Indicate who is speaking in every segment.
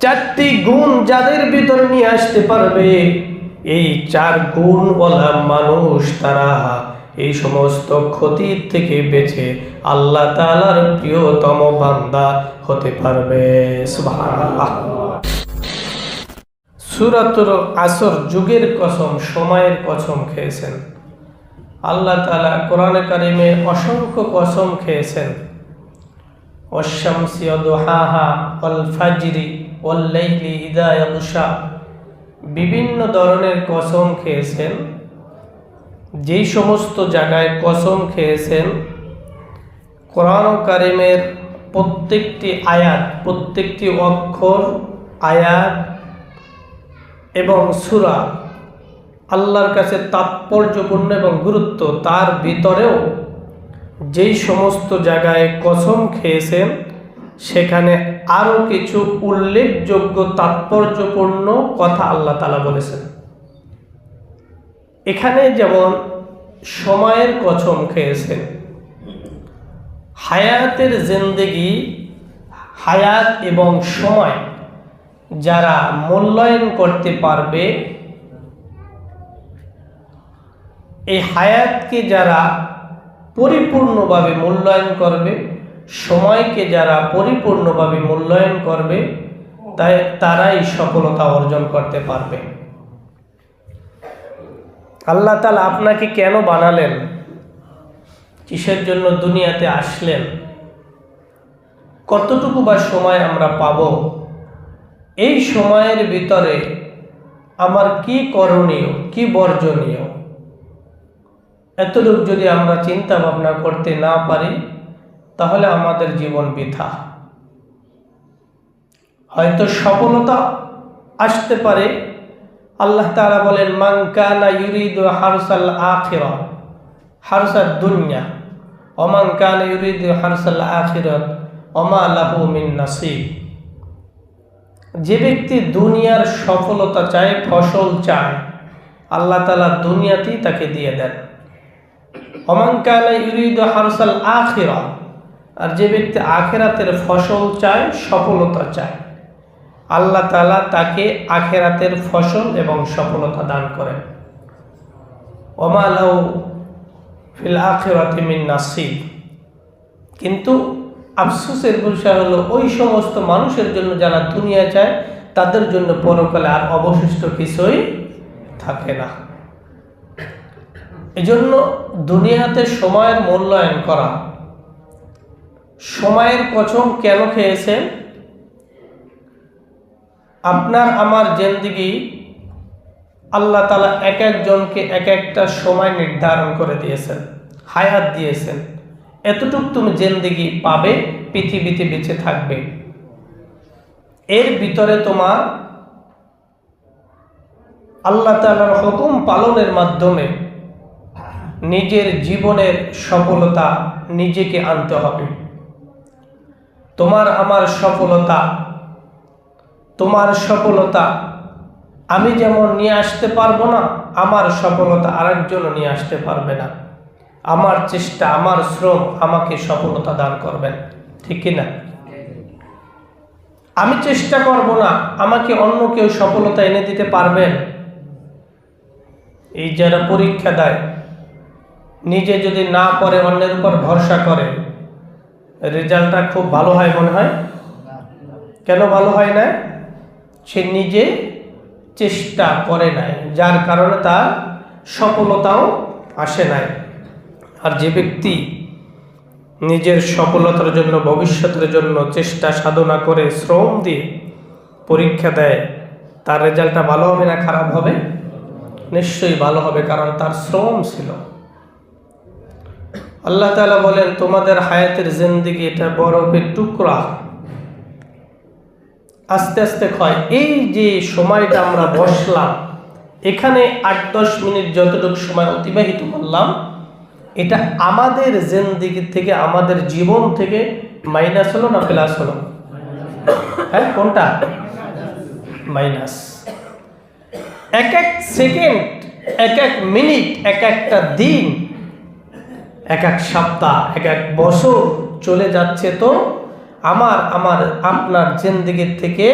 Speaker 1: চারটি গুণ যাদের ভিতরে নিয়ে আসতে পারবে, এই চার গুণওয়ালা মানুষ তারা এই সমস্ত ক্ষতির থেকে বেঁচে আল্লাহ তালার প্রিয়তম বান্দা হতে পারবে। সুরাতর আসর যুগের কসম, সময়ের কসম খেয়েছেন। আল্লাহ তালা কোরআনে কারিমে অসংখ্য কসম খেয়েছেন। অশ্যামসিয়া দোহাহা অল ফাজিরি ওল্লাইলি ইদায়ুষা বিভিন্ন ধরনের কসম খেয়েছেন। যেই সমস্ত জায়গায় কসম খেয়েছেন, কোরআন কারিমের প্রত্যেকটি আয়াত, প্রত্যেকটি অক্ষর, আয়াত এবং সুরা আল্লাহর কাছে তাৎপর্যপূর্ণ এবং গুরুত্ব। তার ভিতরেও যেই সমস্ত জায়গায় কসম খেয়েছেন সেখানে আরও কিছু উল্লেখযোগ্য তাৎপর্যপূর্ণ কথা আল্লাহ তালা বলেছেন। এখানে যেমন সময়ের কসম খেয়েছেন হায়াতের জিন্দেগি, হায়াত এবং সময় যারা মূল্যায়ন করতে পারবে, এই হায়াতকে যারা পরিপূর্ণভাবে মূল্যায়ন করবে সময়কে যারা পরিপূর্ণভাবে মূল্যায়ন করবে, তাই তারাই সফলতা অর্জন করতে পারবে। আল্লাহ তালা আপনাকে কেন বানালেন? কিসের জন্য দুনিয়াতে আসলেন? কতটুকু বা সময় আমরা পাব? এই সময়ের ভিতরে আমার কি করণীয়, কি বর্জনীয়? এতটুকু যদি আমরা চিন্তা ভাবনা করতে না পারি তাহলে আমাদের জীবন বৃথা। হয়তো সফলতা আসতে পারে। আল্লাহ তাআলা বলেন, মান কানা ইউরিদু হারসাল আখিরা হারসাদ দুনিয়া। ওমান কানা ইউরিদু হারসাল আখিরাত ওমা লাহু মিন নাসিব যে ব্যক্তি দুনিয়ার সফলতা চায়, ফসল চায়, আল্লাহ তালা দুনিয়াতেই তাকে দিয়ে দেন। ওমান কানা ইউরিদু হারসাল আখিরা আর যে ব্যক্তি আখেরাতের ফসল চায়, সফলতা চায়। আল্লাহ তালা তাকে আখেরাতের ফসল এবং সফলতা দান করেন। ওমালাউ ফিল আখেরাতে মিন নাসিব। কিন্তু আফসোসের বিষয় হলো, ওই সমস্ত মানুষের জন্য যারা দুনিয়া চায়, তাদের জন্য পরকালে আর অবশিষ্ট কিছুই থাকে না। এজন্য দুনিয়াতে সময়ের মূল্যায়ন করা সময়ের কচম কেন খেয়েছেন আপনার আমার জেন্দিগি আল্লাহ তালা এক একজনকে এক একটা সময় নির্ধারণ করে দিয়েছেন, হায়াত দিয়েছেন। এতটুক তুমি জেন্দিগি পাবে, পৃথিবীতে বেঁচে থাকবে। এর ভিতরে তোমার আল্লাহ তালার হুকুম পালনের মাধ্যমে নিজের জীবনের সফলতা নিজেকে আনতে হবে। তোমার আমার সফলতা, তোমার সফলতা, আমি যেমন নিয়ে আসতে পারব না, আমার সফলতা আরেকজনও নিয়ে আসতে পারবে না। আমার চেষ্টা, আমার শ্রম আমাকে সফলতা দান করবেন, ঠিক কিনা আমি চেষ্টা করব না, আমাকে অন্য কেউ সফলতা এনে দিতে পারবেন এই যারা পরীক্ষা দেয়, নিজে যদি না পড়ে অন্যের উপর ভরসা করে রেজাল্টটা খুব ভালো হয় মনে হয়? কেন ভালো হয় না? সে নিজে চেষ্টা করে নাই, যার কারণে তার সফলতাও আসে নাই। আর যে ব্যক্তি নিজের সফলতার জন্য, ভবিষ্যতের জন্য চেষ্টা সাধনা করে শ্রম দিয়ে পরীক্ষা দেয়, তার রেজাল্টটা ভালো হবে না খারাপ হবে? নিশ্চয়ই ভালো হবে, কারণ তার শ্রম ছিল। আল্লাহ তালা বলেন, তোমাদের হায়াতের জিন্দিগি এটা বরফের টুকরা। আস্তে আস্তে ক্ষয় এই যে সময়টা আমরা বসলাম, এখানে আট দশ মিনিট যতটুকু সময় অতিবাহিত করলাম, এটা আমাদের জিন্দিগি থেকে, আমাদের জীবন থেকে মাইনাস হলো না প্লাস হলো? হ্যাঁ কোনটা? মাইনাস। এক এক সেকেন্ড, এক এক মিনিট, এক একটা দিন এক এক সপ্তাহ, এক এক বছর চলে যাচ্ছে তো আমার আমার, আপনার জিন্দিগির থেকে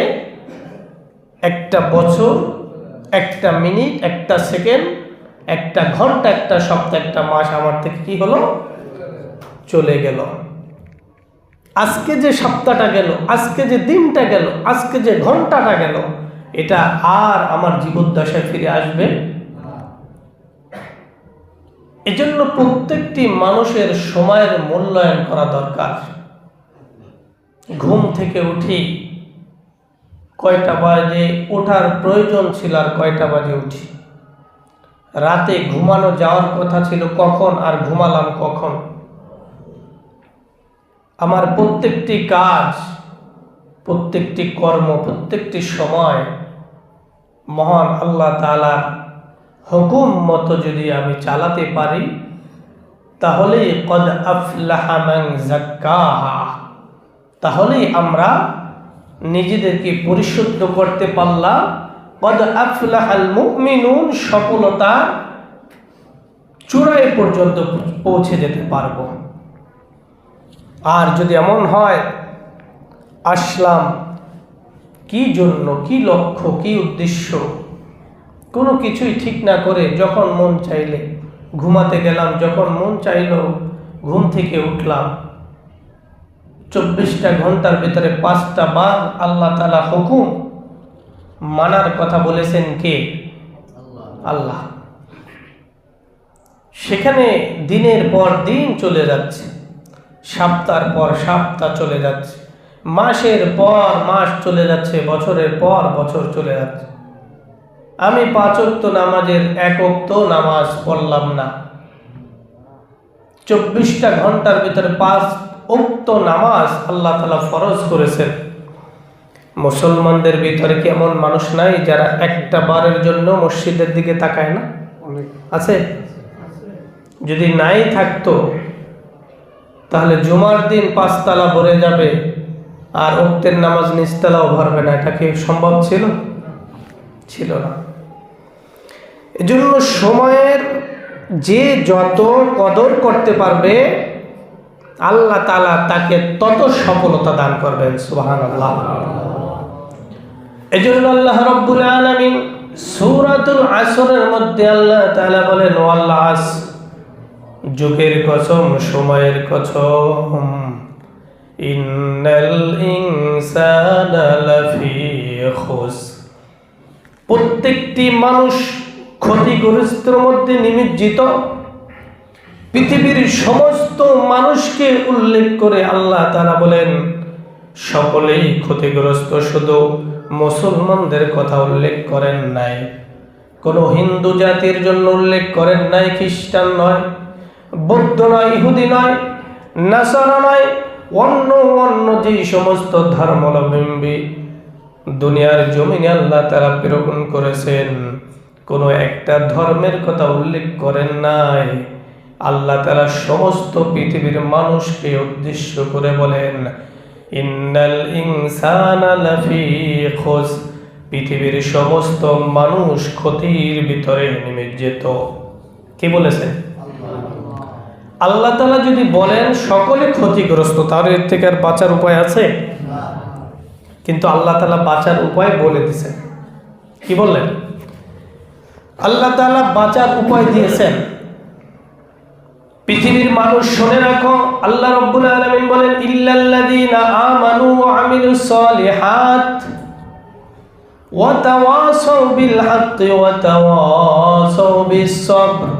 Speaker 1: একটা বছর, একটা মিনিট, একটা সেকেন্ড, একটা ঘণ্টা, একটা সপ্তাহ, একটা মাস আমার থেকে কি হলো? চলে গেল। আজকে যে সপ্তাহটা গেল, আজকে যে দিনটা গেল, আজকে যে ঘন্টাটা গেল, এটা আর আমার জীবদ্দশায় ফিরে আসবে এজন্য প্রত্যেকটি মানুষের সময়ের মূল্যায়ন করা দরকার। ঘুম থেকে উঠি, কয়টা বাজে ওঠার প্রয়োজন ছিল আর কয়টা বাজে উঠি। রাতে ঘুমানো যাওয়ার কথা ছিল, কখন আর ঘুমালাম কখন? আমার প্রত্যেকটি কাজ, প্রত্যেকটি কর্ম, প্রত্যেকটি সময় মহান আল্লাহ তালার হুকুম মতো যদি আমি চালাতে পারি, তাহলে কদ আফলাহা মান জাক্কাহা তাহলেই আমরা নিজেদেরকে পরিশুদ্ধ করতে পারলাম। কদ আফলাহাল মুমিনুন সফলতা চূড়ায় পর্যন্ত পৌঁছে যেতে পারব। আর যদি এমন হয়, আসলাম, কি জন্য, কি লক্ষ্য, কি উদ্দেশ্য? কোনো কিছুই ঠিক না করে যখন মন চাইলে ঘুমাতে গেলাম, যখন মন চাইল ঘুম থেকে উঠলাম। চব্বিশটা ঘণ্টার ভিতরে পাঁচটা বার আল্লাহ তালা হুকুম মানার কথা বলেছেন কে? আল্লাহ। সেখানে দিনের পর দিন চলে যাচ্ছে সপ্তাহ পর সপ্তাহ চলে যাচ্ছে, মাসের পর মাস চলে যাচ্ছে, বছরের পর বছর চলে যাচ্ছে। আমি পাঁচক্ত নামাজের একক্ত নামাজ পড়লাম না। চব্বিশটা ঘণ্টার ভিতরে পাঁচ উক্ত নামাজ আল্লাহ তালা ফরজ করেছেন। মুসলমানদের ভিতরে কি এমন মানুষ নাই যারা একটা বারের জন্য মসজিদের দিকে তাকায় না? আছে? যদি নাই থাকতো তাহলে জুমার দিন পাঁচতলা ভরে যাবে আর উক্তের নামাজ নিচতলাও ভরবে না। এটা কি সম্ভব ছিল? ছিল না। এজন্য সময়ের যে যত কদর করতে পারবে, আল্লাহ তালা তাকে তত সফলতা দান করবেন সুবাহান আল্লাহ এজন্য আল্লাহ রব্বুল আলমিন সৌরাতুল আসরের মধ্যে আল্লাহ তালা বলেন আল্লাহ আস যুগের কসম, সময়ের কসম। ইন্নাল ইনসানা লাফি খুস প্রত্যেকটি মানুষ ক্ষতিগ্রস্তের মধ্যে নিমজ্জিত। পৃথিবীর সমস্ত মানুষকে উল্লেখ করে আল্লাহ তারা বলেন, সকলেই ক্ষতিগ্রস্ত, শুধু মুসলমানদের কথা উল্লেখ করেন নাই। কোনো হিন্দু জাতির জন্য উল্লেখ করেন নাই, খ্রিস্টান নয়, বৌদ্ধ নয়, ইহুদি নয়, নাসারা নয়, অন্য অন্য যেই সমস্ত ধর্মাবলম্বী দুনিয়ার জমিনে আল্লাহ তারা প্রেরণ করেছেন। কোনো একটা ধর্মের কথা উল্লেখ করেন নাই। আল্লাহ তারা সমস্ত পৃথিবীর মানুষকে উদ্দেশ্য করে বলেন, ইন্নাল ইনসানা লাফি পৃথিবীর সমস্ত মানুষ ক্ষতির ভিতরে নিমজ্জিত। কি বলেছেন? আল্লাহ তালা যদি বলেন, সকলে ক্ষতিগ্রস্ত তার এর থেকে আর বাঁচার উপায় আছে? কিন্তু আল্লাহ তালা বাঁচার উপায় বলে দিছেন। কি বললেন? আল্লাহ তালা বাঁচার উপায় দিয়েছেন। পৃথিবীর মানুষ শুনে রাখো, আল্লাহ রব্বুল আলামিন বলেন আমানু ওয়া আমিলুস সালিহাত ওয়া তাওয়াসাউ বিল হাক্কি ওয়া তাওয়াসাউ বিস সাবর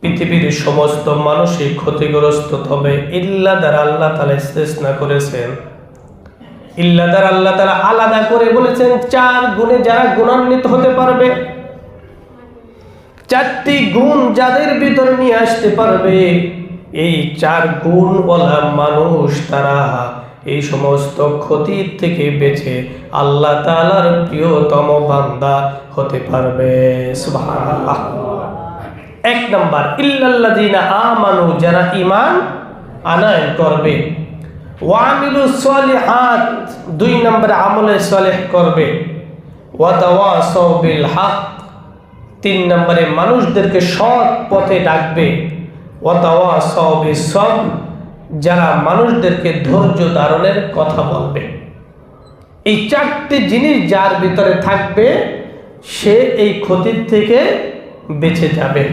Speaker 1: পৃথিবীর সমস্ত মানুষই ক্ষতিগ্রস্ত তবে ইল্লা দ্বারা আল্লাহ তালা ইস্তেসনা করেছেন। ইল্লা দ্বারা আল্লাহ তারা আলাদা করে বলেছেন, চার গুণে যারা গুণান্বিত হতে পারবে, চারটি গুণ যাদের ভিতরে নিয়ে আসতে পারবে, এই চার গুণওয়ালা মানুষ তারা এই সমস্ত ক্ষতির থেকে বেঁচে আল্লাহ তালার প্রিয়তম বান্দা হতে পারবে। এক নম্বর, ইল্লাল্লাযীনা আমানু, যারা ইমান আনয়ন করবে ওয়ামিলু সলিহাত, দুই নম্বরে আমলে সলেহ করবে। বিল হক, তিন নম্বরে মানুষদেরকে সৎ পথে ডাকবে। সবর যারা মানুষদেরকে ধৈর্য ধারণের কথা বলবে। এই চারটি জিনিস যার ভিতরে থাকবে, সে এই ক্ষতির থেকে বেঁচে যাবে।